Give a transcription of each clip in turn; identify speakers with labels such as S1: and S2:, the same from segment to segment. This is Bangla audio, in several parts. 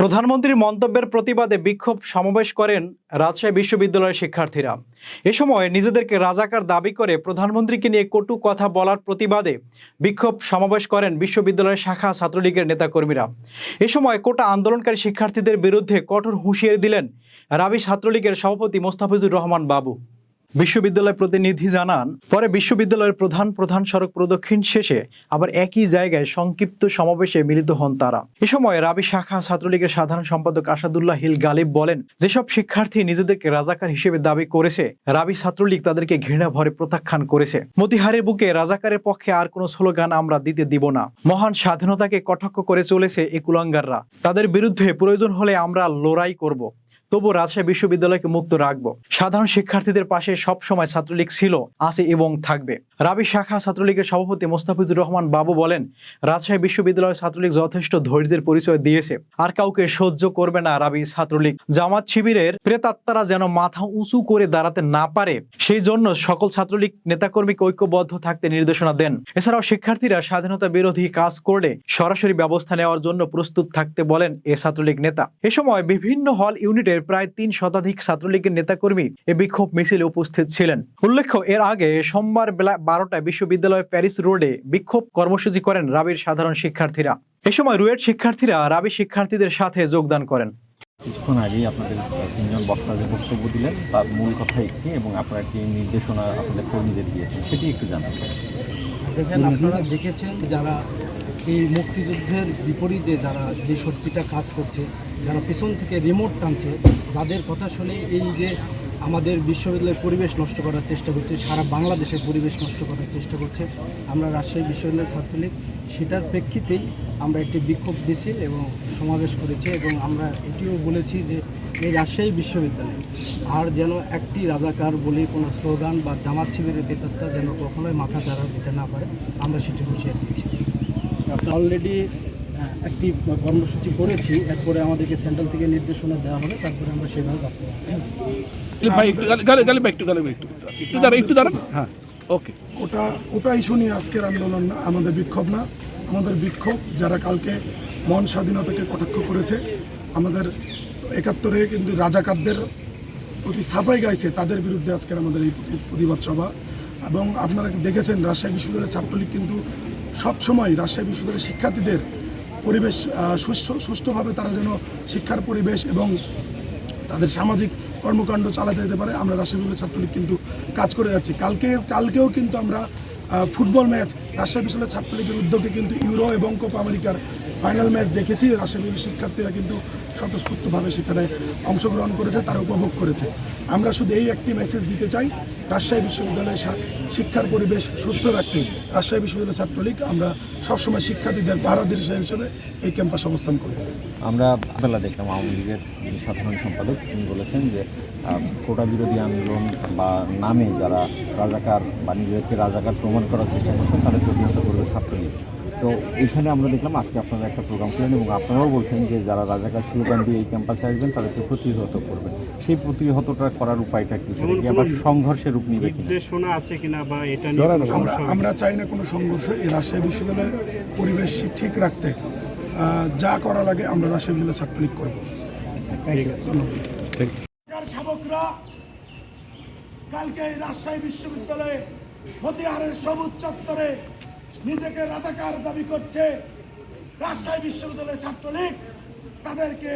S1: প্রধানমন্ত্রীর মন্তব্যের প্রতিবাদে বিক্ষোভ সমাবেশ করেন রাজশাহী বিশ্ববিদ্যালয়ের শিক্ষার্থীরা। এ সময় নিজেদেরকে রাজাকার দাবি করে প্রধানমন্ত্রীকে নিয়ে কটু কথা বলার প্রতিবাদে বিক্ষোভ সমাবেশ করেন বিশ্ববিদ্যালয়ের শাখা ছাত্রলীগের নেতাকর্মীরা। এ সময় কোটা আন্দোলনকারী শিক্ষার্থীদের বিরুদ্ধে কঠোর হুঁশিয়ারি দিলেন রাবি ছাত্রলীগের সভাপতি মোস্তাফিজুর রহমান বাবু। বিশ্ববিদ্যালয় প্রতিনিধি জানান, পরে বিশ্ববিদ্যালয়ের প্রধান প্রধান সড়ক প্রদক্ষিণ শেষে আবার একই জায়গায় সংক্ষিপ্ত সমাবেশে মিলিত হন তারা। এ সময় রাবি শাখা ছাত্রলীগের সাধারণ সম্পাদক আসাদুল্লাহ হিল গালিব বলেন, যেসব শিক্ষার্থী নিজেদেরকে রাজাকার হিসেবে দাবি করেছে, রাবি ছাত্রলীগ তাদেরকে ঘৃণা ভরে প্রত্যাখ্যান করেছে। মতিহারের বুকে রাজাকারের পক্ষে আর কোনো স্লোগান আমরা দিতে দিব না। মহান স্বাধীনতাকে কটাক্ষ করে চলেছে এই কুলাঙ্গাররা। তাদের বিরুদ্ধে প্রয়োজন হলে আমরা লড়াই করব। তবু রাজশাহী বিশ্ববিদ্যালয়কে মুক্ত রাখব। সাধারণ শিক্ষার্থীদের পাশে সব সময় ছাত্রলীগ ছিল, আছে এবং থাকবে। রাবি শাখা ছাত্রলীগের সভাপতি মোস্তাফিজুর রহমান বাবু বলেন, রাজশাহী বিশ্ববিদ্যালয় ছাত্রলীগ যথেষ্ট ধৈর্যের পরিচয় দিয়েছে, আর কাউকে সহ্য করবে না রাবি ছাত্রলীগ। জামাত শিবিরের প্রেতাত্মারা যেন মাথা উঁচু করে দাঁড়াতে না পারে, সেই জন্য সকল ছাত্রলীগ নেতাকর্মীকে ঐক্যবদ্ধ থাকতে নির্দেশনা দেন। এছাড়াও শিক্ষার্থীরা স্বাধীনতা বিরোধী কাজ করলে সরাসরি ব্যবস্থা নেওয়ার জন্য প্রস্তুত থাকতে বলেন এ ছাত্রলীগ নেতা। এ সময় বিভিন্ন হল ইউনিটের প্রায় তিন শতাধিক ছাত্রলীগের নেতাকর্মী এ বিক্ষোভ মিছিলে উপস্থিত ছিলেন। উল্লেখ্য এর আগে সোমবার বেলা বারোটায় বিশ্ববিদ্যালয় প্যারিস রোডে বিক্ষোভ কর্মসূচি করেন রাবির সাধারণ শিক্ষার্থীরা। এ সময় রুয়েট শিক্ষার্থীরা রাবি শিক্ষার্থীদের সাথে যোগদান করেন।
S2: কিছুক্ষণ আগেই আপনাদের তিনজন বক্তা যে বক্তব্য দিলেন। তার মূল কথা একটি এবং আপনারা একটি নির্দেশনা আপনাদের কর্মীদের দিয়েছেন সেটি একটু জানাবেন
S3: দেখেন আপনারা দেখেছেন যারা এই মুক্তিযুদ্ধের বিপরীতে যারা যে শক্তিটা কাজ করছে যারা পেছন থেকে রিমোট টানছে, যাদের কথা শুনে এই যে আমাদের বিশ্ববিদ্যালয়ের পরিবেশ নষ্ট করার চেষ্টা করছে, সারা বাংলাদেশের পরিবেশ নষ্ট করার চেষ্টা করছে, আমরা রাজশাহী বিশ্ববিদ্যালয়ের ছাত্রলীগ, সেটার প্রেক্ষিতেই আমরা একটি বিক্ষোভ মিছিল এবং সমাবেশ করেছি এবং আমরা এটিও বলেছি যে এই রাজশাহী বিশ্ববিদ্যালয় আর যেন একটি রাজাকার বলে কোনো স্লোগান বা জামাত শিবিরের বেতনটা যেন কখনোই মাথা চারা দিতে না পারে, আমরা সেটি হুঁশিয়ার দিয়েছি অলরেডি একটি কর্মসূচি করেছি এরপরে আমাদেরকে সেন্ট্রাল থেকে নির্দেশনা দেওয়া হবে তারপরে আমরা সেভাবে বাস্তবায়ন করব।
S4: ভাই একটু গালি একটু গালি একটু একটু দাঁড়ান একটু দাঁড়ান। হ্যাঁ। ওকে
S5: ওটা ওটা ইস্যু নিয়ে আজকের আন্দোলন না আমাদের বিক্ষোভ না। আমাদের বিক্ষোভ যারা কালকে মন স্বাধীনতাকে কটাক্ষ করেছে আমাদের একাত্তরে কিন্তু রাজাকারদের প্রতি সাফাই গাইছে তাদের বিরুদ্ধে আজকের আমাদের এই প্রতিবাদ সভা। এবং আপনারা দেখেছেন রাজশাহী বিশ্ববিদ্যালয়ের ছাত্রলীগ কিন্তু সবসময় রাজশাহী বিশ্ববিদ্যালয়ের শিক্ষার্থীদের পরিবেশ সুষ্ঠুভাবে তারা যেন শিক্ষার পরিবেশ এবং তাদের সামাজিক কর্মকাণ্ড চালাতে যেতে পারে, আমরা রাজশাহী বিশ্ববিদ্যালয় ছাত্রলীগ কিন্তু কাজ করে যাচ্ছি। কালকে, কালকেও কিন্তু আমরা ফুটবল ম্যাচ, রাজশাহী বিশ্ববিদ্যালয় ছাত্রলীগের উদ্যোগে কিন্তু ইউরো এবং কোপা আমেরিকার ফাইনাল ম্যাচ দেখেছি। রাজশাহী বিশ্ববিদ্যালয়ের শিক্ষার্থীরা কিন্তু স্বতঃস্ফূর্তভাবে সেখানে অংশগ্রহণ করেছে, তারা উপভোগ করেছে। আমরা শুধু এই একটি মেসেজ দিতে চাই, রাজশাহী বিশ্ববিদ্যালয়ের শিক্ষার পরিবেশ সুষ্ঠু রাখতে রাজশাহী বিশ্ববিদ্যালয় ছাত্রলীগ, আমরা সবসময় শিক্ষার্থীদের পাহারাদের হিসেবে এই ক্যাম্পাস অবস্থান করব।
S2: আমরা বেলা দেখলাম আওয়ামী লীগের যিনি সাধারণ সম্পাদক তিনি বলেছেন যে কোটা বিরোধী আন্দোলন বা নামে যারা রাজাকার বা নিজেদেরকে রাজাকার প্রমাণ করার চেষ্টা করছেন তাদের প্রতিহত করবে ছাত্রলীগ তো এখানে আমরা দেখলাম আজকে আপনারা একটা প্রোগ্রাম ছিলেন এবং আপনারাও বলছেন যে যারা রাজাকার স্লোগান দিয়ে এই ক্যাম্পাসে আসবেন তাদেরকে প্রতিহত করবেন। সেই প্রতিহতটা করার উপায়টা কি? সেটা আবার সংঘর্ষের রূপ নিবে কিনা?
S6: নির্দেশনা আছে কিনা বা এটা নিয়ে
S5: আমরা
S6: সমস্যা হবে
S5: আমরা চাই না কোনো সংঘর্ষ এই রাজশাহী বিশ্ববিদ্যালয়ের পরিবেশ ঠিক রাখতে। যা করা লাগে আমরা রাজশাহী বিশ্ববিদ্যালয় ছাত্রলীগ করব। শাবকরা কালকে এই রাজশাহী বিশ্ববিদ্যালয়ে মতিহারের সবুজ চত্বরে নিজেকে রাজাকার দাবি করছে রাজশাহী বিশ্ববিদ্যালয়ের ছাত্রলীগ তাদেরকে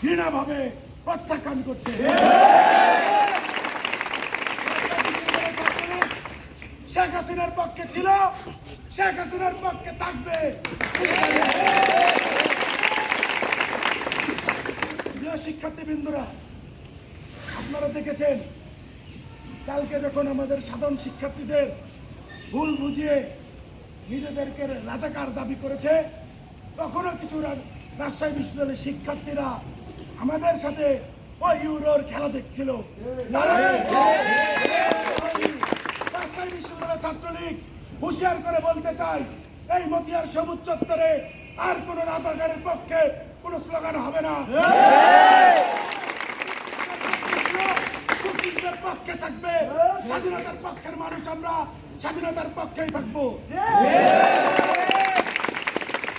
S5: ঘৃণাভাবে প্রত্যাখ্যান করছে। শেখ হাসিনার পক্ষে ছিল শেখ হাসিনার পক্ষে থাকবে প্রিয় শিক্ষার্থীবৃন্দরা, আপনারা দেখেছেন, কালকে যখন আমাদের সাধারণ শিক্ষার্থীদের ভুল বুঝিয়ে নিজেদেরকে রাজাকার দাবি করেছে, তখনও কিছু রাজশাহী বিশ্ববিদ্যালয়ের শিক্ষার্থীরা আমাদের সাথে ওই ইউরোর খেলা দেখছিল। রাজশাহী বিশ্ববিদ্যালয় ছাত্রলীগ হুঁশিয়ার করে বলতে চাই এই মতিয়ার সবুজ চত্বরে আর কোন রাজাকারের পক্ষে কোনো স্লোগান হবে না। পক্ষে থাকবে স্বাধীনতার পক্ষের মানুষ আমরা স্বাধীনতার পক্ষেই থাকব।